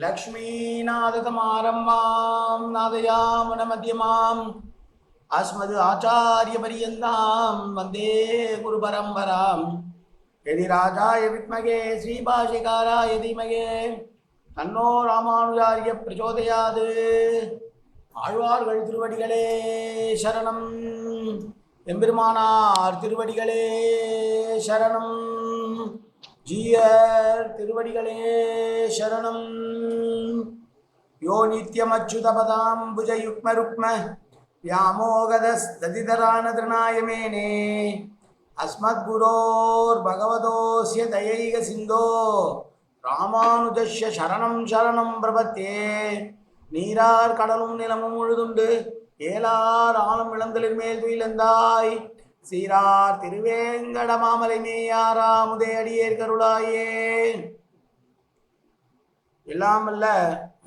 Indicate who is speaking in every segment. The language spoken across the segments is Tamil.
Speaker 1: லக்ஷ்மீநாதமாரம்பாம் நாதயாமனமத்தியமாம் அஸ்மது ஆச்சாரிய பரியந்தாம் வந்தே குரு பரம்பராம் எதி ராஜாய வித்மகே ஸ்ரீபாஷிகாராய தீமகே. தன்னோ ராமானுஜாரிய பிரச்சோதயாது. ஆழ்வார்கள் திருவடிகளே சரணம். எம்பெருமானார் திருவடிகளே சரணம். ஜீயர் திருவடிகளே சரணம். யோ நித்யமச்சுதபதாம்புஜயுக்மருக்ம வியாமோகதஸ்ததிதரானதிருநாயமேனே அஸ்மத்குரோர் பகவதோஸ்ய தயைக சிந்தோ ராமானுஜஸ்ய சரணம் சரணம் பிரபத்தே நீரார் கடலும் நிலமும் முழுதுண்டு ஏலார் ஆளும் இளந்தலின் மேல் துயிலந்தாய் சீரார் திருவேங்கட மாமலை மேயாரா முதே அடியேற்கருளாயே எல்லாமல்ல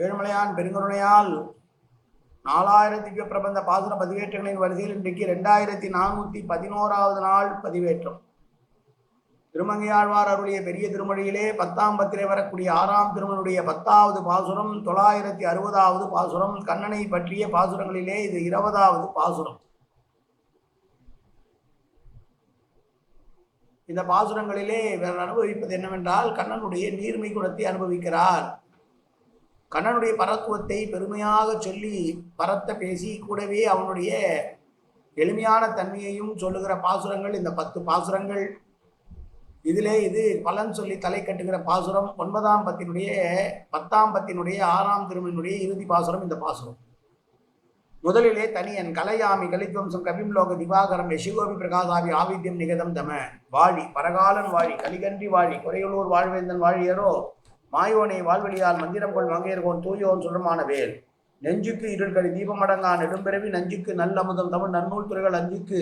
Speaker 1: ஏழுமலையான் பெருங்கருணையால் நாலாயிரத்தி பிரபந்த பாசன பதிவேற்றங்களின் வரிசையில் இன்றைக்கு ரெண்டாயிரத்தி நானூற்றி பதினோராவது நாள் பதிவேற்றம். திருமங்கையாழ்வார் அருளிய பெரிய திருமொழியிலே பத்தாம் பத்திரை வரக்கூடிய ஆறாம் திருமணுடைய பத்தாவது பாசுரம் தொள்ளாயிரத்தி அறுபதாவது பாசுரம் கண்ணனை பற்றிய பாசுரங்களிலே இது இருபதாவது பாசுரம். இந்த பாசுரங்களிலே இவர் அனுபவிப்பது என்னவென்றால் கண்ணனுடைய நீர்மை குணத்தை அனுபவிக்கிறார். கண்ணனுடைய பரத்துவத்தை பெருமையாக சொல்லி பரத்த பேசி கூடவே அவனுடைய எளிமையான தன்மையையும் சொல்லுகிற பாசுரங்கள் இந்த பத்து பாசுரங்கள். இதிலே இது பலன் சொல்லி தலை கட்டுகிற பாசுரம். ஒன்பதாம் பத்தினுடைய பத்தாம் பத்தினுடைய ஆறாம் திருமணினுடைய இறுதி பாசுரம் இந்த பாசுரம். முதலிலே தனியன் கலையாமி கலித்வம்சம் கபிம்லோக திவாகரம் யசிகோபி பிரகாசாவி ஆவித்யம் நிகதம் தம. வாழி பரகாலன் வாழி கலிகன்றி வாழி குறையலூர் வாழ்வேந்தன் வாழியரோ மாயோனை வாழ்வழியால் மந்திரம் கொள் மங்கையர்கோன் தூயோன் சுடமான வேல் நெஞ்சுக்கு இருள்கடி தீபமடங்கா நெடும்பிறவி நஞ்சுக்கு நல்லமுதம் தமிழ் நன்னூல் துறைகள் அஞ்சுக்கு.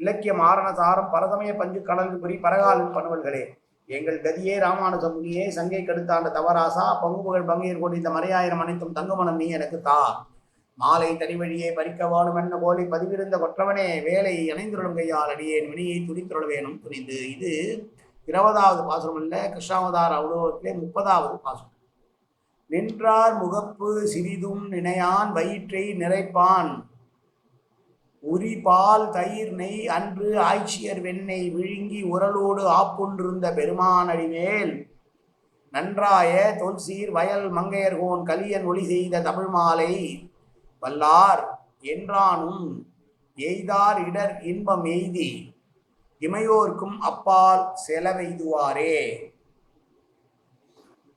Speaker 1: இலக்கியம் ஆரண சாரம் பரதமய பஞ்சு கடல் புரி பரகாலன் பணுவல்களே. எங்கள் கதியே ராமானுஜமுனியே சங்கை கடுத்தாண்ட தவராசா பங்குபுகள் பங்கையர் கொண்டு இந்த மறையாயிரம் அனைத்தும் தங்குமணம் நீ எனக்கு தா. மாலை தனி வழியே பறிக்க வாடும் என்ன போலி பதிவிருந்த கொற்றவனே வேலை இணைந்துருளும் கையால் அடியேன் வினியை துடித்துருள வேணும் புரிந்து இது இருபதாவது பாசுரம் இல்லை கிருஷ்ணாவதார அவுலோகத்திலே முப்பதாவது பாசுரம். நின்றார் முகப்பு சிறிதும் நினையான் வயிற்றை நிறைப்பான். உரி பால் தயிர் நெய் அன்று ஆய்ச்சியர் வெண்ணெய் விழுங்கி உரலோடு ஆப்புண்டிருந்த பெருமானடிமேல் நன்றாய தொல்சீர் வயல் மங்கையர்கோன் கலியன் ஒளி செய்த தமிழ் மாலை. வல்லார் என்றானும் எய்தார் இடர் இன்பம் எய்தி. இமையோர்க்கும் அப்பால் செலவெய்துவாரே.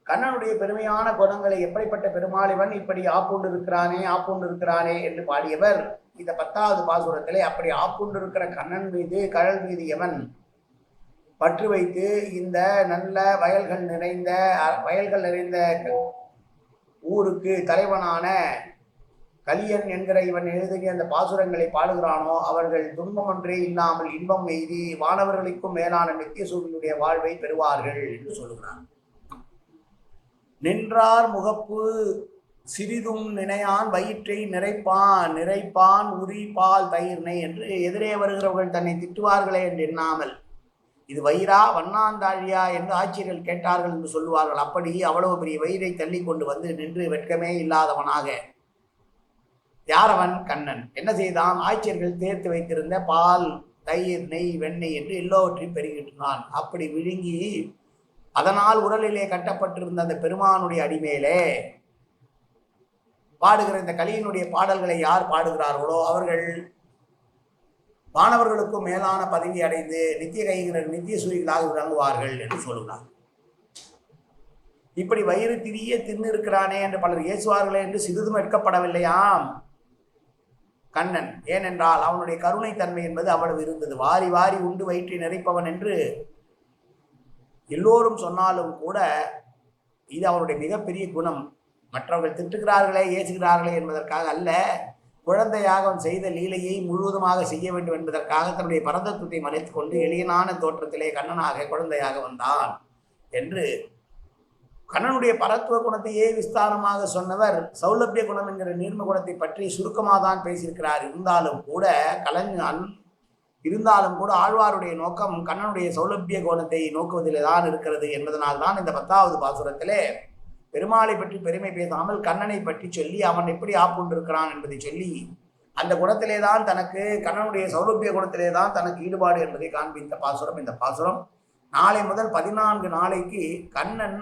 Speaker 1: கண்ணனுடைய பெருமையான குணங்களை எப்படிப்பட்ட பெருமாளிவன் இப்படி ஆப்புண்டு இருக்கிறானே ஆப்புண்டு இருக்கிறானே என்று பாடியவர் இந்த பத்தாவது பாசுரத்திலே அப்படி ஆப்புண்டு இருக்கிற கண்ணன் மீது கழல் மீது எவன் பற்று வைத்து இந்த நல்ல வயல்கள் நிறைந்த அ- வயல்கள் நிறைந்த ஊருக்கு தலைவனான கலியன் என்கிற இவன் எழுதிய அந்த பாசுரங்களை பாடுகிறானோ அவர்கள் துன்பம் ஒன்றே இல்லாமல் இன்பம் எய்தி வானவர்களுக்கும் மேலான நித்திய சூரியனுடைய வாழ்வை பெறுவார்கள் என்று சொல்லுகிறான் நின்றார் முகப்பு சிறிதும் நினையான் வயிற்றை நிறைப்பான் நிறைப்பான் உரி பால் தயிர்னை என்று எதிரே வருகிறவர்கள் தன்னை திட்டுவார்களே என்று எண்ணாமல் இது வயிறா வண்ணாந்தாழியா என்று ஆட்சியர்கள் கேட்டார்கள் என்று சொல்லுவார்கள். அப்படி அவ்வளவு பெரிய வயிறை தள்ளி கொண்டு வந்து நின்று வெட்கமே இல்லாதவனாக யாரவன் கண்ணன்? என்ன செய்தான்? ஆட்சியர்கள் தேர்த்து வைத்திருந்த பால் தயிர் நெய் வெண்ணெய் என்று எல்லோவற்றையும் பெருகிட்டான் அப்படி விழுங்கி அதனால் உடலிலே கட்டப்பட்டிருந்த அந்த பெருமானுடைய அடிமேலே பாடுகிற இந்த கலியினுடைய பாடல்களை யார் பாடுகிறார்களோ அவர்கள் மாணவர்களுக்கும் மேலான பதவி அடைந்து நித்திய கைகிற நித்திய சூரியர்களாக விளங்குவார்கள் என்று சொல்கிறார் இப்படி வயிறு திரிய தின்னு இருக்கிறானே என்று பலர் ஏசுவார்களே என்று சிறிதும் எடுக்கப்படவில்லையாம் கண்ணன். ஏனென்றால் அவனுடைய கருணை தன்மை என்பது அவ்வளவு இருந்தது. வாரி வாரி உண்டு வயிற்றை நிறைப்பவன் என்று எல்லோரும் சொன்னாலும் கூட இது அவருடைய மிகப்பெரிய குணம். மற்றவர்கள் திட்டுகிறார்களே ஏசுகிறார்களே என்பதற்காக அல்ல குழந்தையாக அவன் செய்த லீலையை முழுவதுமாக செய்ய வேண்டும் என்பதற்காக தன்னுடைய பரதத்துவத்தை மறைத்து கொண்டு எளியனான தோற்றத்திலே கண்ணனாக குழந்தையாக வந்தான் என்று கண்ணனுடைய பரத்துவ குணத்தையே விஸ்தாரமாக சொன்னவர் சௌலபிய குணம் என்கிற நீர்ம குணத்தை பற்றி சுருக்கமாக தான் பேசியிருக்கிறார். இருந்தாலும் கூட கலைஞன் இருந்தாலும் கூட ஆழ்வாருடைய நோக்கம் கண்ணனுடைய சௌலபிய கோணத்தை நோக்குவதிலே தான் இருக்கிறது என்பதனால் தான் இந்த பத்தாவது பாசுரத்திலே பெருமாளை பற்றி பெருமை பேசாமல் கண்ணனை பற்றி சொல்லி அவன் எப்படி ஆப்புண்டிருக்கிறான் என்பதை சொல்லி அந்த குணத்திலே தான் தனக்கு கண்ணனுடைய சௌலபிய குணத்திலே தான் தனக்கு ஈடுபாடு என்பதை காண்பித்த பாசுரம். இந்த பாசுரம் நாளை முதல் பதினான்கு நாளைக்கு கண்ணன்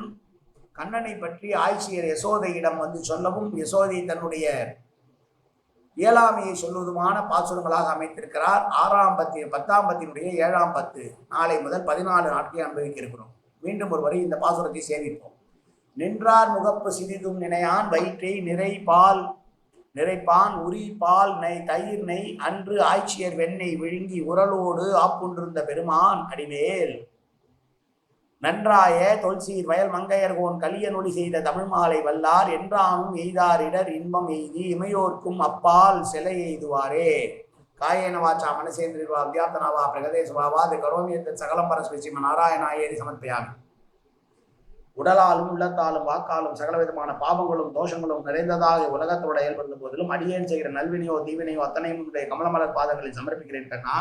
Speaker 1: கண்ணனை பற்றி ஆட்சியர் யசோதையிடம் வந்து சொல்லவும் யசோதை தன்னுடைய இயலாமையை சொல்வதுமான பாசுரங்களாக அமைத்திருக்கிறார். ஆறாம் பத்தி பத்தாம் பத்தினுடைய ஏழாம் பத்து நாளை முதல் பதினாலு நாட்களை அனுபவிக்க இருக்கிறோம் மீண்டும் ஒரு வரை இந்த பாசுரத்தை சேமிப்போம். நின்றார் முகப்பு சிறிதும் நினையான் வயிற்றை நிறை பால் நிறைப்பான் உரி பால் நெய் தயிர் நெய் அன்று ஆட்சியர் வெண்ணெய் விழுங்கி உரலோடு ஆப்புண்டிருந்த பெருமான் அடிமேல் நன்றாய தொல்சீர் வயல் மங்கையர்கோன் கலியனொலி செய்த தமிழ் மாலை வல்லார் என்றானும் எய்தாரிடர் இன்பம் எய்தி இமையோர்க்கும் அப்பால் சிலை எய்துவாரே. காயேனவாச்சா மனசேந்திரிவா அத்தியாத்தனாவா பிரகதேசவாவா அது கரோமியத்த சகலம் பரஸ்வசிம நாராயணாயேரி சமர்ப்பயாமி. உடலாலும் உள்ளத்தாலும் வாக்காலும் சகலவிதமான பாவங்களும் தோஷங்களும் நிறைந்ததாக உலகத்தோட ஏற்படுத்த போதிலும் அடியேன் செய்கிற நல்வினையோ தீவினையோ அத்தனையும் உன்னுடைய கமலமலர் பாதங்களில் சமர்ப்பிக்கிறேன் கண்ணா.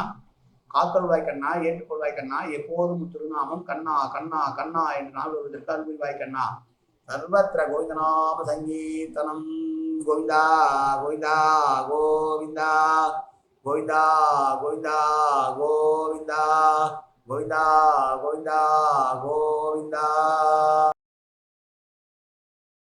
Speaker 1: காத்தருள்வாய் கண்ணா ஏற்றுக்கொள்வாய் கண்ணா எப்போதும் திருநாமம் கண்ணா கண்ணா கண்ணா என்று நாள் வருவதற்கு அருள்வாய் கண்ணா சர்வத்திர கோவிந்தநாம சங்கீர்த்தனம். கோவிந்தா கோவிந்தா கோவிந்தா. கோவிந்தா கோவிந்தா கோவிந்தா. கோவிந்தா கோவிந்தா கோவிந்தா.